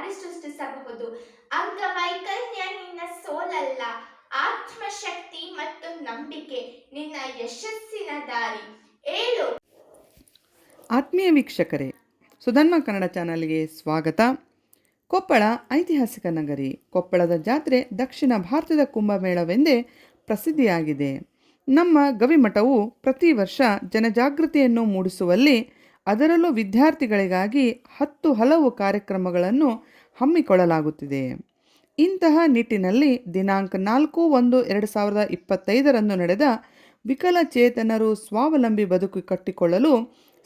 ದಾರಿ ಸೃಷ್ಟಿಸಬಹುದು ಅಂಗವೈಕಲ್ಯ ನಿನ್ನ ಸೋಲಲ್ಲ, ಆತ್ಮಶಕ್ತಿ ಮತ್ತು ನಂಬಿಕೆ ನಿನ್ನ ಯಶಸ್ಸಿನ ದಾರಿ. ಏಳು. ಆತ್ಮೀಯ ವೀಕ್ಷಕರೇ ಸುಧನ್ಮ ಕನ್ನಡ ಚಾನಲ್ಗೆ ಸ್ವಾಗತ. ಕೊಪ್ಪಳ ಐತಿಹಾಸಿಕ ನಗರಿ, ಕೊಪ್ಪಳದ ಜಾತ್ರೆ ದಕ್ಷಿಣ ಭಾರತದ ಕುಂಭಮೇಳವೆಂದೇ ಪ್ರಸಿದ್ಧಿಯಾಗಿದೆ. ನಮ್ಮ ಗವಿಮಠವು ಪ್ರತಿ ವರ್ಷ ಜನಜಾಗೃತಿಯನ್ನು ಮೂಡಿಸುವಲ್ಲಿ ಅದರಲ್ಲೂ ವಿದ್ಯಾರ್ಥಿಗಳಿಗಾಗಿ ಹತ್ತು ಹಲವು ಕಾರ್ಯಕ್ರಮಗಳನ್ನು ಹಮ್ಮಿಕೊಳ್ಳಲಾಗುತ್ತಿದೆ. ಇಂತಹ ನಿಟ್ಟಿನಲ್ಲಿ ದಿನಾಂಕ ನಾಲ್ಕು ಒಂದು ಎರಡು ಸಾವಿರದ ಇಪ್ಪತ್ತೈದರಂದು ನಡೆದ ವಿಕಲಚೇತನರು ಸ್ವಾವಲಂಬಿ ಬದುಕು ಕಟ್ಟಿಕೊಳ್ಳಲು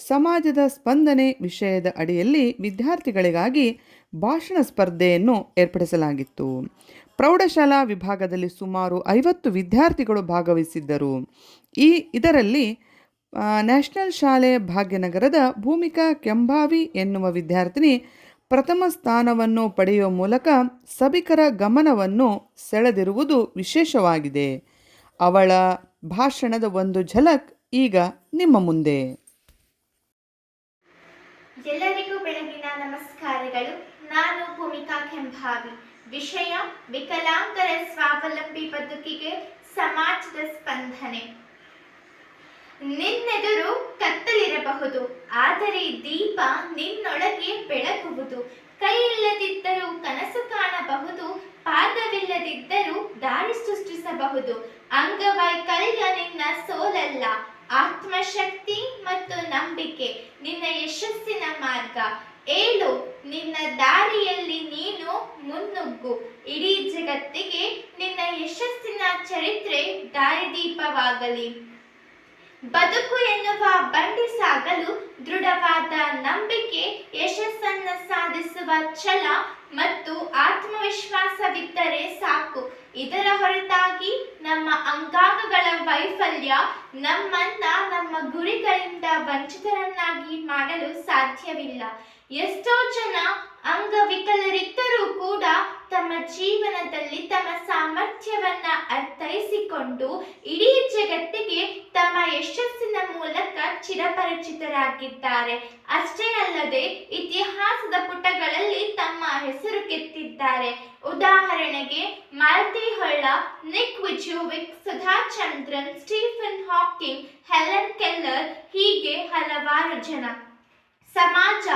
ಸಮಾಜದ ಸ್ಪಂದನೆ ವಿಷಯದ ಅಡಿಯಲ್ಲಿ ವಿದ್ಯಾರ್ಥಿಗಳಿಗಾಗಿ ಭಾಷಣ ಸ್ಪರ್ಧೆಯನ್ನು ಏರ್ಪಡಿಸಲಾಗಿತ್ತು. ಪ್ರೌಢಶಾಲಾ ವಿಭಾಗದಲ್ಲಿ ಸುಮಾರು ಐವತ್ತು ವಿದ್ಯಾರ್ಥಿಗಳು ಭಾಗವಹಿಸಿದ್ದರು. ಈ ಇದರಲ್ಲಿ ನ್ಯಾಷನಲ್ ಶಾಲೆ ಭಾಗ್ಯನಗರದ ಭೂಮಿಕಾ ಕೆಂಭಾವಿ ಎನ್ನುವ ವಿದ್ಯಾರ್ಥಿನಿ ಪ್ರಥಮ ಸ್ಥಾನವನ್ನು ಪಡೆಯುವ ಮೂಲಕ ಸಭಿಕರ ಗಮನವನ್ನು ಸೆಳೆದಿರುವುದು ವಿಶೇಷವಾಗಿದೆ. ಅವಳ ಭಾಷಣದ ಒಂದು ಝಲಕ್ ಈಗ ನಿಮ್ಮ ಮುಂದೆ. ಎಲ್ಲರಿಗೂ ಬೆಳಗಿನ ನಮಸ್ಕಾರಗಳು. ನಾನು ಭೂಮಿಕಾ ಕೆಂಭಾವಿ. ವಿಷಯ ವಿಕಲಾಂಗರ ಸ್ವಾವಲಂಬಿ ಬದುಕಿಗೆ ಸಮಾಜದ ಸ್ಪಂದನೆ. ನಿನ್ನೆದುರು ಕತ್ತಲಿರಬಹುದು, ಆದರೆ ದೀಪ ನಿನ್ನೊಳಗೆ ಬೆಳಗುವುದು ಕೈಯಿಲ್ಲದಿದ್ದರೂ ಕನಸು ಕಾಣಬಹುದು, ಪಾದವಿಲ್ಲದಿದ್ದರೂ ದಾರಿ ಸೃಷ್ಟಿಸಬಹುದು. ಅಂಗವೈಕಲ್ಯ ನಿನ್ನ ಸೋಲಲ್ಲ, ಆತ್ಮಶಕ್ತಿ ಮತ್ತು ನಂಬಿಕೆ ನಿನ್ನ ಯಶಸ್ಸಿನ ಮಾರ್ಗ. ಏಳು, ನಿನ್ನ ದಾರಿಯಲ್ಲಿ ನೀನು ಮುನ್ನುಗ್ಗು. ಇಡೀ ಜಗತ್ತಿಗೆ ನಿನ್ನ ಯಶಸ್ಸಿನ ಚರಿತ್ರೆ ದಾರಿದೀಪವಾಗಲಿ. ಬದುಕು ಎನ್ನುವ ಬಂಡಿ ಸಾಗಲು ದೃಢವಾದ ನಂಬಿಕೆ, ಯಶಸ್ಸನ್ನು ಸಾಧಿಸುವ ಛಲ ಮತ್ತು ಆತ್ಮವಿಶ್ವಾಸವಿದ್ದರೆ ಸಾಕು. ಇದರ ಹೊರತಾಗಿ ನಮ್ಮ ಅಂಗಾಂಗಗಳ ವೈಫಲ್ಯ ನಮ್ಮನ್ನ ನಮ್ಮ ಗುರಿಗಳಿಂದ ವಂಚಿತರನ್ನಾಗಿ ಮಾಡಲು ಸಾಧ್ಯವಿಲ್ಲ. ಎಷ್ಟೋ ಜನ ಅಂಗವಿಕಲರಿದ್ದರೂ ಕೂಡ ತಮ್ಮ ಜೀವನದಲ್ಲಿ ತಮ್ಮ ಸಾಮರ್ಥ್ಯವನ್ನ ಅರ್ಥೈಸಿಕೊಂಡು ಇಡೀ ಜಗತ್ತಿಗೆ ತಮ್ಮ ಯಶಸ್ಸಿನ ಮೂಲಕ ಚಿರಪರಿಚಿತರಾಗಿದ್ದಾರೆ. ಅಷ್ಟೇ ಅಲ್ಲದೆ ಇತಿಹಾಸದ ಪುಟಗಳಲ್ಲಿ ತಮ್ಮ ಹೆಸರು ಕೆತ್ತಿದ್ದಾರೆ. ಉದಾಹರಣೆಗೆ Malti Holla, Nick Vujicic Sudha Chandran, Stephen Hawking, Helen Keller ಹೀಗೆ ಹಲವಾರು ಜನ. ಸಮಾಜ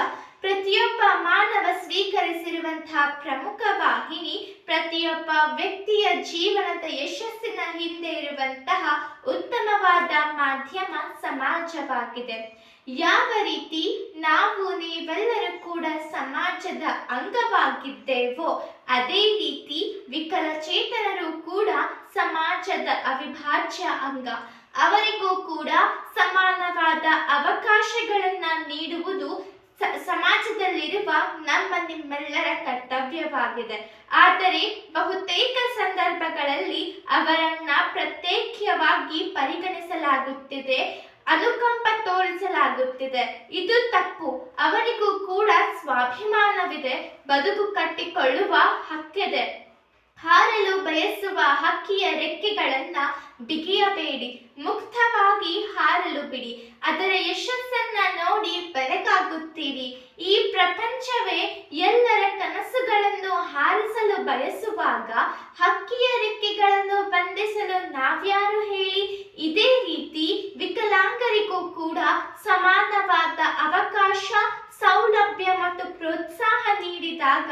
ಪ್ರತಿಯೊಬ್ಬ ಮಾನವ ಸ್ವೀಕರಿಸಿರುವಂತಹ ಪ್ರಮುಖ ವಾಹಿನಿ, ಪ್ರತಿಯೊಬ್ಬ ವ್ಯಕ್ತಿಯ ಜೀವನದ ಯಶಸ್ಸಿನ ಹಿಂದೆ ಇರುವಂತಹ ಉತ್ತಮವಾದ ಮಾಧ್ಯಮ ಸಮಾಜವಾಗಿದೆ. ಯಾವ ರೀತಿ ನಾವು ನೀವೆಲ್ಲರೂ ಕೂಡ ಸಮಾಜದ ಅಂಗವಾಗಿದ್ದೇವೋ, ಅದೇ ರೀತಿ ವಿಕಲಚೇತನರು ಕೂಡ ಸಮಾಜದ ಅವಿಭಾಜ್ಯ ಅಂಗ. ಅವರಿಗೂ ಕೂಡ ಸಮಾನವಾದ ಅವಕಾಶಗಳನ್ನು ನೀಡುವುದು ಸಮಾಜದಲ್ಲಿರುವ ನಮ್ಮ ನಿಮ್ಮೆಲ್ಲರ ಕರ್ತವ್ಯವಾಗಿದೆ. ಆದರೆ ಬಹುತೇಕ ಸಂದರ್ಭಗಳಲ್ಲಿ ಅವರನ್ನ ಪ್ರತ್ಯೇಕವಾಗಿ ಪರಿಗಣಿಸಲಾಗುತ್ತಿದೆ, ಅನುಕಂಪ ತೋರಿಸಲಾಗುತ್ತಿದೆ. ಇದು ತಪ್ಪು. ಅವರಿಗೂ ಕೂಡ ಸ್ವಾಭಿಮಾನವಿದೆ, ಬದುಕು ಕಟ್ಟಿಕೊಳ್ಳುವ ಹಕ್ಕಿದೆ. ಹಾರಲು ಬಯಸುವ ಹಕ್ಕಿಯ ರೆಕ್ಕೆಗಳನ್ನ ಬಿಗಿಯಬೇಡಿ, ಮುಕ್ತವಾಗಿ ಹಾರಲು ಬಿಡಿ. ಅದರ ಯಶಸ್ಸನ್ನ ನೋಡಿ ಬಯಸುವಾಗ ಹಕ್ಕಿಯ ರೆಕ್ಕೆಗಳನ್ನು ಬಂಧಿಸಲು ನಾವ್ಯಾರು ಹೇಳಿ? ಇದೇ ರೀತಿ ವಿಕಲಾಂಗರಿಗೂ ಕೂಡ ಸಮಾನವಾದ ಅವಕಾಶ, ಸೌಲಭ್ಯ ಮತ್ತು ಪ್ರೋತ್ಸಾಹ ನೀಡಿದಾಗ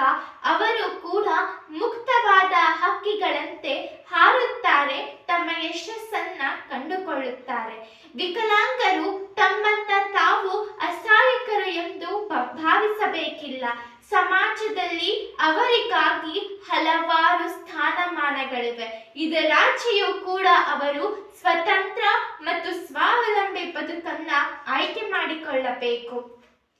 ಅವರು ಕೂಡ ಮುಕ್ತವಾದ ಹಕ್ಕಿಗಳಂತೆ ಹಾರುತ್ತಾರೆ, ತಮ್ಮ ಯಶಸ್ಸನ್ನ ಕಂಡುಕೊಳ್ಳುತ್ತಾರೆ. ವಿಕಲಾಂಗರು ತಮ್ಮನ್ನ ತಾವು ಅಸಹಾಯಕರು ಎಂದು ಭಾವಿಸಬೇಕಿಲ್ಲ. ಸಮಾಜದಲ್ಲಿ ಅವರಿಗಾಗಿ ಹಲವಾರು ಸ್ಥಾನಮಾನಗಳಿವೆ. ಇದರಾಚೆಯೂ ಕೂಡ ಅವರು ಸ್ವತಂತ್ರ ಮತ್ತು ಸ್ವಾವಲಂಬಿ ಬದುಕನ್ನ ಆಯ್ಕೆ ಮಾಡಿಕೊಳ್ಳಬೇಕು.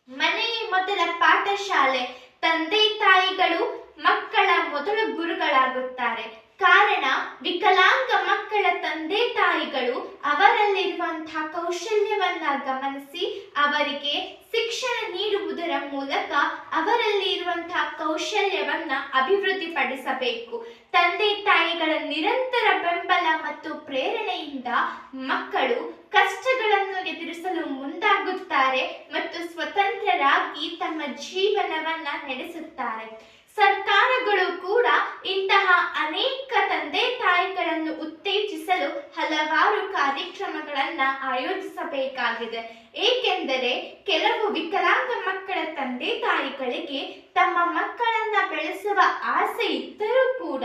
ಮನೆಯ ಮೊದಲ ಪಾಠಶಾಲೆ, ತಂದೆ ತಾಯಿಗಳು ಮಕ್ಕಳ ಮೊದಲ ಗುರುಗಳಾಗುತ್ತಾರೆ. ಕಾರಣ ವಿಕಲಾಂಗ ಮಕ್ಕಳ ತಂದೆ ತಾಯಿಗಳು ಅವರಲ್ಲಿರುವಂತಹ ಕೌಶಲ್ಯವನ್ನ ಗಮನಿಸಿ ಅವರಿಗೆ ಶಿಕ್ಷಣ ನೀಡುವುದರ ಮೂಲಕ ಅವರಲ್ಲಿ ಇರುವಂತಹ ಕೌಶಲ್ಯವನ್ನ ಅಭಿವೃದ್ಧಿಪಡಿಸಬೇಕು. ತಂದೆ ತಾಯಿಗಳ ನಿರಂತರ ಬೆಂಬಲ ಮತ್ತು ಪ್ರೇರಣೆಯಿಂದ ಮಕ್ಕಳು ಕಷ್ಟಗಳನ್ನು ಎದುರಿಸಲು ಮುಂದಾಗುತ್ತಾರೆ ಮತ್ತು ಸ್ವತಂತ್ರರಾಗಿ ತಮ್ಮ ಜೀವನವನ್ನ ನಡೆಸುತ್ತಾರೆ. ಸರ್ಕಾರಗಳು ಕೂಡ ಇಂತಹ ಅನೇಕ ತಂದೆ ತಾಯಿಗಳನ್ನು ಉತ್ತೇಜಿಸಲು ಹಲವಾರು ಕಾರ್ಯಕ್ರಮಗಳನ್ನ ಆಯೋಜಿಸಬೇಕಾಗಿದೆ. ಏಕೆಂದರೆ ಕೆಲವು ವಿಕಲಾಂಗ ಮಕ್ಕಳ ತಂದೆ ತಾಯಿಗಳಿಗೆ ತಮ್ಮ ಮಕ್ಕಳನ್ನ ಬೆಳೆಸುವ ಆಸೆ ಇದ್ದರೂ ಕೂಡ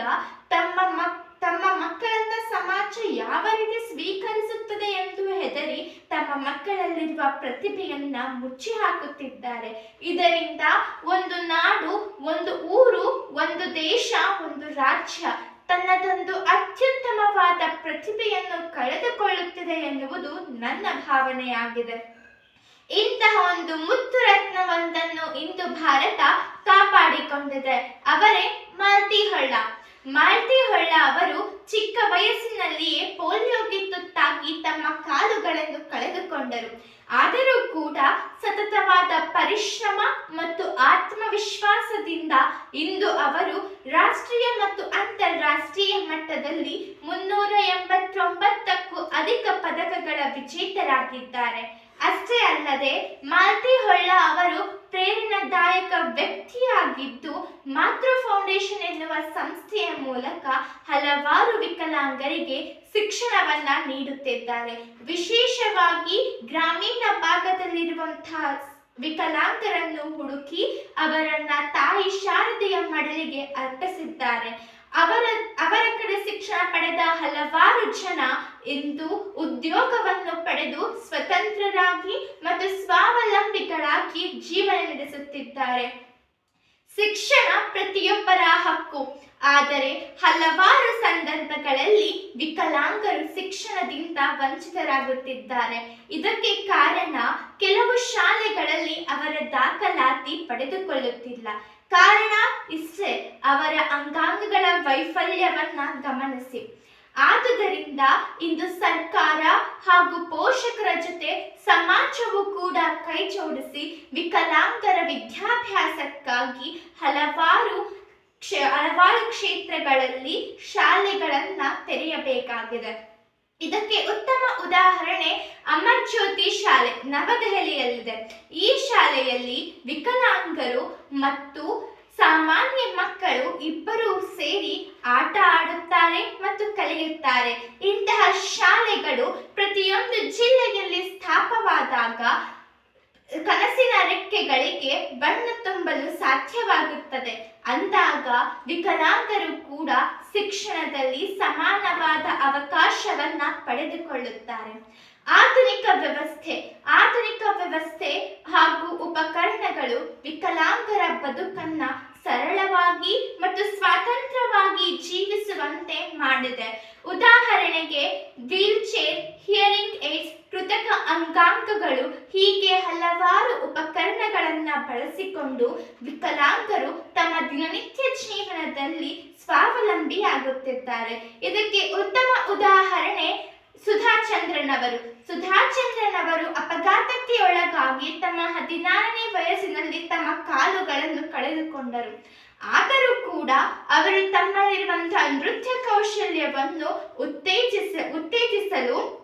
ತಮ್ಮ ಮಕ್ ತಮ್ಮ ಮಕ್ಕಳನ್ನ ಸಮಾಜ ಯಾವ ರೀತಿ ಸ್ವೀಕರಿಸುತ್ತದೆ ಎಂದು ಹೆದರಿ ತಮ್ಮ ಮಕ್ಕಳಲ್ಲಿರುವ ಪ್ರತಿಭೆಯನ್ನ ಮುಚ್ಚಿ ಹಾಕುತ್ತಿದ್ದಾರೆ. ಇದರಿಂದ ಒಂದು ನಾಡು, ಒಂದು ಊರು, ಒಂದು ದೇಶ, ಒಂದು ರಾಜ್ಯ ತನ್ನದೊಂದು ಅತ್ಯುತ್ತಮವಾದ ಪ್ರತಿಭೆಯನ್ನು ಕಳೆದುಕೊಳ್ಳುತ್ತಿದೆ ಎನ್ನುವುದು ನನ್ನ ಭಾವನೆಯಾಗಿದೆ. ಇಂತಹ ಒಂದು ಮುತ್ತು ರತ್ನವೊಂದನ್ನು ಇಂದು ಭಾರತ ಕಾಪಾಡಿಕೊಂಡಿದೆ. ಅವರೇ ಮಾಲ್ತಿ ಹೊಳ್ಳ ಮಾಲ್ತಿ ಹೊಳ್ಳ ಅವರು ಚಿಕ್ಕ ವಯಸ್ಸಿನಲ್ಲಿಯೇ ಪೋಲಿಯೋಗೆ ತುತ್ತಾಗಿ ತಮ್ಮ ಕಾಲುಗಳನ್ನು ಕಳೆದುಕೊಂಡರು. ಆದರೂ ಕೂಡ ಸತತವಾದ ಪರಿಶ್ರಮ ಮತ್ತು ಆತ್ಮವಿಶ್ವಾಸದಿಂದ ಇಂದು ಅವರು ರಾಷ್ಟ್ರೀಯ ಮತ್ತು ಅಂತಾರಾಷ್ಟ್ರೀಯ ಮಟ್ಟದಲ್ಲಿ ಮುನ್ನೂರ ಎಂಬತ್ತೊಂಬತ್ತಕ್ಕೂ ಅಧಿಕ ಪದಕಗಳ ವಿಜೇತರಾಗಿದ್ದಾರೆ. ಅಷ್ಟೇ ಅಲ್ಲದೆ ಮಾಲತಿ ಹೊಳ್ಳ ಅವರು ಪ್ರೇರಣಾದಾಯಕ ವ್ಯಕ್ತಿಯಾಗಿದ್ದು ಮಾತೃ ಫೌಂಡೇಶನ್ ಎನ್ನುವ ಸಂಸ್ಥೆಯ ಮೂಲಕ ಹಲವಾರು ವಿಕಲಾಂಗರಿಗೆ ಶಿಕ್ಷಣವನ್ನ ನೀಡುತ್ತಿದ್ದಾರೆ. ವಿಶೇಷವಾಗಿ ಗ್ರಾಮೀಣ ಭಾಗದಲ್ಲಿರುವಂತಹ ವಿಕಲಾಂಗರನ್ನು ಹುಡುಕಿ ಅವರನ್ನ ತಾಯಿ ಶಾರದೆಯ ಮಡಲಿಗೆ ಅರ್ಪಿಸಿದ್ದಾರೆ. ಅವರ ಅವರ ಕಡೆ ಶಿಕ್ಷಣ ಪಡೆದ ಹಲವಾರು ಜನ ಇಂದು ಉದ್ಯೋಗವನ್ನು ಪಡೆದು ಸ್ವತಂತ್ರರಾಗಿ ಮತ್ತು ಸ್ವಾವಲಂಬಿಗಳಾಗಿ ಜೀವನ ನಡೆಸುತ್ತಿದ್ದಾರೆ. ಶಿಕ್ಷಣ ಪ್ರತಿಯೊಬ್ಬರ ಹಕ್ಕು. ಆದರೆ ಹಲವಾರು ಸಂದರ್ಭಗಳಲ್ಲಿ ವಿಕಲಾಂಗರು ಶಿಕ್ಷಣದಿಂದ ವಂಚಿತರಾಗುತ್ತಿದ್ದಾರೆ. ಇದಕ್ಕೆ ಕಾರಣ ಕೆಲವು ಶಾಲೆಗಳಲ್ಲಿ ಅವರ ದಾಖಲಾತಿ ಪಡೆದುಕೊಳ್ಳುತ್ತಿಲ್ಲ. ಕಾರಣ ಇಷ್ಟೇ, ಅವರ ಅಂಗಾಂಗಗಳ ವೈಫಲ್ಯವನ್ನ ಗಮನಿಸಿ. ಆದುದರಿಂದ ಇಂದು ಸರ್ಕಾರ ಹಾಗೂ ಪೋಷಕರ ಜೊತೆ ಸಮಾಜವು ಕೂಡ ಕೈ ಜೋಡಿಸಿ ವಿಕಲಾಂಗರ ವಿದ್ಯಾಭ್ಯಾಸಕ್ಕಾಗಿ ಹಲವಾರು ಹಲವಾರು ಕ್ಷೇತ್ರಗಳಲ್ಲಿ ಶಾಲೆಗಳನ್ನ ತೆರೆಯಬೇಕಾಗಿದೆ. ಇದಕ್ಕೆ ಉತ್ತಮ ಉದಾಹರಣೆ ಅಮರ್ ಜ್ಯೋತಿ ಶಾಲೆ ನವದೆಹಲಿಯಲ್ಲಿದೆ. ಈ ಶಾಲೆಯಲ್ಲಿ ವಿಕಲಾಂಗರು ಮತ್ತು ಸಾಮಾನ್ಯ ಮಕ್ಕಳು ಇಬ್ಬರೂ ಸೇರಿ ಆಟ ಕಲಿಯುತ್ತಾರೆ ಇಂತಹ ಶಾಲೆಗಳು ಪ್ರತಿಯೊಂದು ಜಿಲ್ಲೆಯಲ್ಲಿ ಸ್ಥಾಪವಾದಾಗ ಕನಸಿನ ರೆಕ್ಕೆಗಳಿಗೆ ಬಣ್ಣ ತುಂಬಲು ಸಾಧ್ಯವಾಗುತ್ತದೆ. ಅಂದಾಗ ವಿಕಲಾಂಗರು ಕೂಡ ಶಿಕ್ಷಣದಲ್ಲಿ ಸಮಾನವಾದ ಅವಕಾಶವನ್ನ ಪಡೆದುಕೊಳ್ಳುತ್ತಾರೆ. ಆಧುನಿಕ ವ್ಯವಸ್ಥೆ ಆಧುನಿಕ ವ್ಯವಸ್ಥೆ ಹಾಗೂ ಉಪಕರಣಗಳು ವಿಕಲಾಂಗರ ಬದುಕನ್ನ ಸರಳವಾಗಿ ಮತ್ತು ಸ್ವಾತಂತ್ರ್ಯವಾಗಿ ಜೀವಿಸುವಂತೆ ಮಾಡಿದೆ ಉದಾಹರಣೆಗೆ ವೀಲ್ ಚೇರ್ ಹಿಯರಿಂಗ್ ಏಡ್ಸ್ ಕೃತಕ ಅಂಗಾಂಗಗಳು ಹೀಗೆ ಹಲವಾರು ಉಪಕರಣಗಳನ್ನ ಬಳಸಿಕೊಂಡು ವಿಕಲಾಂಗರು ತಮ್ಮ ದಿನನಿತ್ಯ ಜೀವನದಲ್ಲಿ ಸ್ವಾವಲಂಬಿಯಾಗುತ್ತಿದ್ದಾರೆ. ಇದಕ್ಕೆ ಉತ್ತಮ ಉದಾಹರಣೆ ಸುಧಾ ಚಂದ್ರನ್ ಅವರು ಸುಧಾ ಚಂದ್ರನ್ ಅಪಘಾತಕ್ಕೆ ಒಳಗಾಗಿ ತಮ್ಮ ಹದಿನಾರನೇ ವಯಸ್ಸಿನಲ್ಲಿ ತಮ್ಮ ಕಾಲುಗಳನ್ನು ಕಳೆದುಕೊಂಡರು. ಆದರೂ ಕೂಡ ಅವರು ತಮ್ಮಲ್ಲಿರುವಂತಹ ನೃತ್ಯ ಕೌಶಲ್ಯವನ್ನು ಉತ್ತೇಜಿಸ, ಉತ್ತೇಜಿಸಲು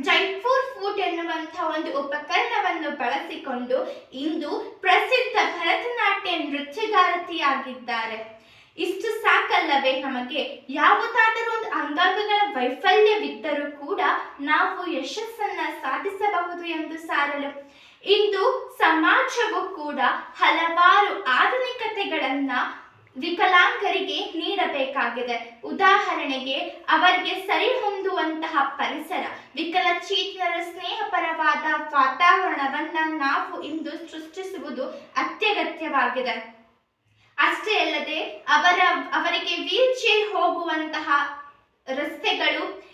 ಜೈಪುರ್ ಫೂಟ್ ಎನ್ನುವಂತಹ ಒಂದು ಉಪಕರಣವನ್ನು ಬಳಸಿಕೊಂಡು ಇಂದು ಪ್ರಸಿದ್ಧ ಭರತನಾಟ್ಯ ನೃತ್ಯಗಾರತಿಯಾಗಿದ್ದಾರೆ. ಇಷ್ಟು ಸಾಕಲ್ಲವೇ? ನಮಗೆ ಯಾವುದಾದರೂ ಒಂದು ಅಂಗಾಂಗಗಳ ವೈಫಲ್ಯವಿದ್ದರೂ ಕೂಡ ನಾವು ಯಶಸ್ಸನ್ನ ಸಾಧಿಸಬಹುದು ಎಂದು ಸಾರಲು. ಇಂದು ಸಮಾಜವು ಕೂಡ ಹಲವಾರು ಆಧುನಿಕತೆಗಳನ್ನ ವಿಕಲಾಂಗರಿಗೆ ನೀಡಬೇಕಾಗಿದೆ. ಉದಾಹರಣೆಗೆ, ಅವರಿಗೆ ಸರಿ ಹೊಂದುವಂತಹ ಪರಿಸರ. ವಿಕಲಚೇತನರ ಸ್ನೇಹಪರವಾದ ವಾತಾವರಣವನ್ನ ನಾವು ಇಂದು ಸೃಷ್ಟಿಸುವುದು ಅತ್ಯಗತ್ಯವಾಗಿದೆ. ಅಷ್ಟೇ ಅಲ್ಲದೆ ಅವರ, ಅವರಿಗೆ ವೀಲ್ ಚೇರ್ ಹೋಗುವಂತಹ ರಸ್ತೆಗಳು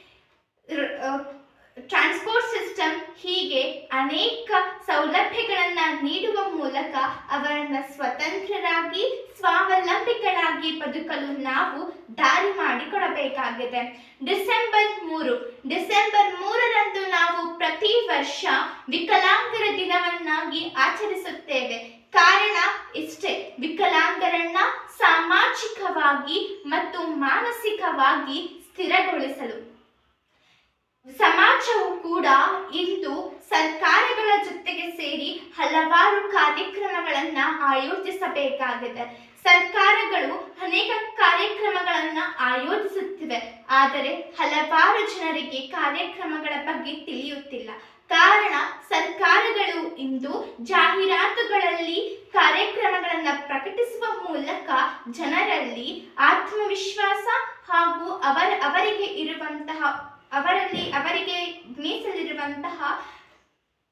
ಟ್ರಾನ್ಸ್ಪೋರ್ಟ್ ಸಿಸ್ಟಮ್ ಹೀಗೆ ಅನೇಕ ಸೌಲಭ್ಯಗಳನ್ನ ನೀಡುವ ಮೂಲಕ ಅವರನ್ನ ಸ್ವತಂತ್ರರಾಗಿ, ಸ್ವಾವಲಂಬಿಗಳಾಗಿ ಬದುಕಲು ನಾವು ದಾರಿ ಮಾಡಿಕೊಡಬೇಕಾಗಿದೆ. ಡಿಸೆಂಬರ್ ಮೂರು. ಡಿಸೆಂಬರ್ ಮೂರರಂದು ನಾವು ಪ್ರತಿ ವರ್ಷ ವಿಕಲಾಂಗರ ದಿನವನ್ನಾಗಿ ಆಚರಿಸುತ್ತೇವೆ. ಕಾರಣ ಇಷ್ಟೇ. ವಿಕಲಾಂಗರನ್ನ ಸಾಮಾಜಿಕವಾಗಿ ಮತ್ತು ಮಾನಸಿಕವಾಗಿ ಸ್ಥಿರಗೊಳಿಸಲು. ಸಮಾಜವು ಕೂಡ ಇಂದು ಸರ್ಕಾರಗಳ ಜೊತೆಗೆ ಸೇರಿ ಹಲವಾರು ಕಾರ್ಯಕ್ರಮಗಳನ್ನ ಆಯೋಜಿಸಬೇಕಾಗಿದೆ. ಸರ್ಕಾರಗಳು ಅನೇಕ ಕಾರ್ಯಕ್ರಮಗಳನ್ನ ಆಯೋಜಿಸುತ್ತಿವೆ. ಆದರೆ ಹಲವಾರು ಜನರಿಗೆ ಕಾರ್ಯಕ್ರಮಗಳ ಬಗ್ಗೆ ತಿಳಿಯುತ್ತಿಲ್ಲ. ಕಾರಣ ಸರ್ಕಾರಗಳು ಇಂದು ಜಾಹೀರಾತುಗಳಲ್ಲಿ ಕಾರ್ಯಕ್ರಮಗಳನ್ನು ಪ್ರಕಟಿಸುವ ಮೂಲಕ ಜನರಲ್ಲಿ ಆತ್ಮವಿಶ್ವಾಸ ಹಾಗೂ ಅವರ ಅವರಿಗೆ ಇರುವಂತಹ ಅವರಲ್ಲಿ ಅವರಿಗೆ ಮೀಸಲಿರುವಂತಹ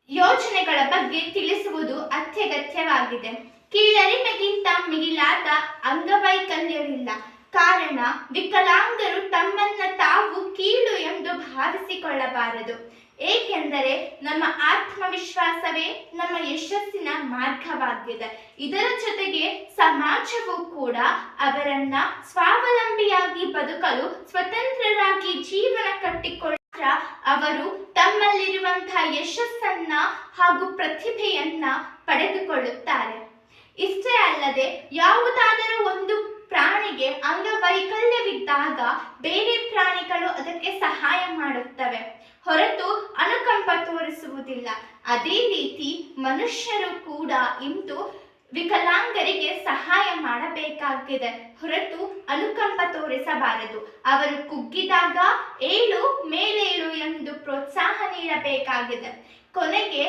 ಯೋಜನೆಗಳ ಬಗ್ಗೆ ತಿಳಿಸುವುದು ಅತ್ಯಗತ್ಯವಾಗಿದೆ. ಕೀಳರಿಮೆಗಿಂತ ಮಿಗಿಲಾದ ಅಂಗವೈಕಲ್ಯವಿಲ್ಲ. ಕಾರಣ, ವಿಕಲಾಂಗರು ತಮ್ಮನ್ನ ತಾವು ಕೀಳು ಎಂದು ಭಾವಿಸಿಕೊಳ್ಳಬಾರದು. ಏಕೆಂದರೆ ನಮ್ಮ ಆತ್ಮವಿಶ್ವಾಸವೇ ನಮ್ಮ ಯಶಸ್ಸಿನ ಮಾರ್ಗವಾಗಿದೆ. ಇದರ ಜೊತೆಗೆ ಸಮಾಜವು ಕೂಡ ಅವರನ್ನ ಸ್ವಾವಲಂಬಿಯಾಗಿ ಬದುಕಲು ಸ್ವತಂತ್ರರಾಗಿ ಜೀವನ ಕಟ್ಟಿಕೊಳ್ಳ ಅವರು ತಮ್ಮಲ್ಲಿರುವಂತಹ ಯಶಸ್ಸನ್ನ ಹಾಗೂ ಪ್ರತಿಭೆಯನ್ನ ಪಡೆದುಕೊಳ್ಳುತ್ತಾರೆ. ಇಷ್ಟೇ ಅಲ್ಲದೆ ಯಾವುದಾದರೂ ಒಂದು ಪ್ರಾಣಿಗೆ ಅಂಗವೈಕಲ್ಯವಿದ್ದಾಗ ಬೇರೆ ಪ್ರಾಣಿಗಳು ಅದಕ್ಕೆ ಸಹಾಯ ಮಾಡುತ್ತವೆ. ಹೊರತು ಅನುಕಂಪ ತೋರಿಸುವುದಿಲ್ಲ. ಅದೇ ರೀತಿ ಮನುಷ್ಯರು ಕೂಡ ಇಂದು ವಿಕಲಾಂಗರಿಗೆ ಸಹಾಯ ಮಾಡಬೇಕಾಗಿದೆ. ಹೊರತು ಅನುಕಂಪ ತೋರಿಸಬಾರದು. ಅವರು ಕುಗ್ಗಿದಾಗ ಏಳು ಮೇಲೇಳು ಎಂದು ಪ್ರೋತ್ಸಾಹ ನೀಡಬೇಕಾಗಿದೆ. ಕೊನೆಗೆ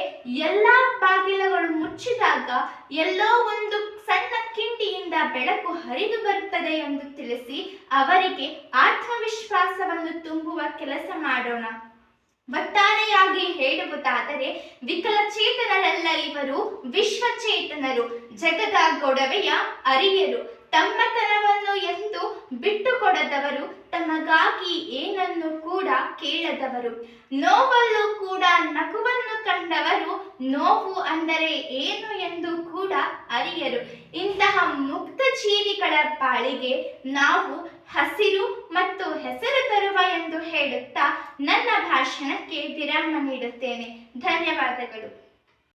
ಎಲ್ಲ ಬಾಗಿಲುಗಳು ಮುಚ್ಚಿದಾಗ ಎಲ್ಲೋ ಒಂದು ಸಣ್ಣ ಕಿಂಡಿಯಿಂದ ಬೆಳಕು ಹರಿದು ಬರುತ್ತದೆ ಎಂದು ತಿಳಿಸಿ ಅವರಿಗೆ ಆತ್ಮವಿಶ್ವಾಸವನ್ನು ತುಂಬುವ ಕೆಲಸ ಮಾಡೋಣ. ಒಟ್ಟಾರೆಯಾಗಿ ಹೇಳುವುದಾದರೆ ವಿಕಲಚೇತನರಲ್ಲ ಇವರು ವಿಶ್ವಚೇತನರು, ಜಗದ ಗೊಡವೆಯ ಅರಿಯರು. ತಮ್ಮತನವನ್ನು ಎಂದು ಬಿಟ್ಟುಕೊಡದವರು, ತಮಗಾಗಿ ಏನನ್ನು ಕೂಡ ಕೇಳದವರು. ನೋವಲ್ಲೂ ಕೂಡ ನಗುವನ್ನು ಕಂಡವರು, ನೋವು ಅಂದರೆ ಏನು ಎಂದು ಕೂಡ ಅರಿಯರು. ಇಂತಹ ಮುಕ್ತ ಜೀವಿಗಳ ಪಾಳಿಗೆ ನಾವು ಹಸಿರು ಮತ್ತು ಹೆಸರು ತರುವ ಎಂದು ಹೇಳುತ್ತಾ ನನ್ನ ಭಾಷಣಕ್ಕೆ ವಿರಾಮ ನೀಡುತ್ತೇನೆ. ಧನ್ಯವಾದಗಳು.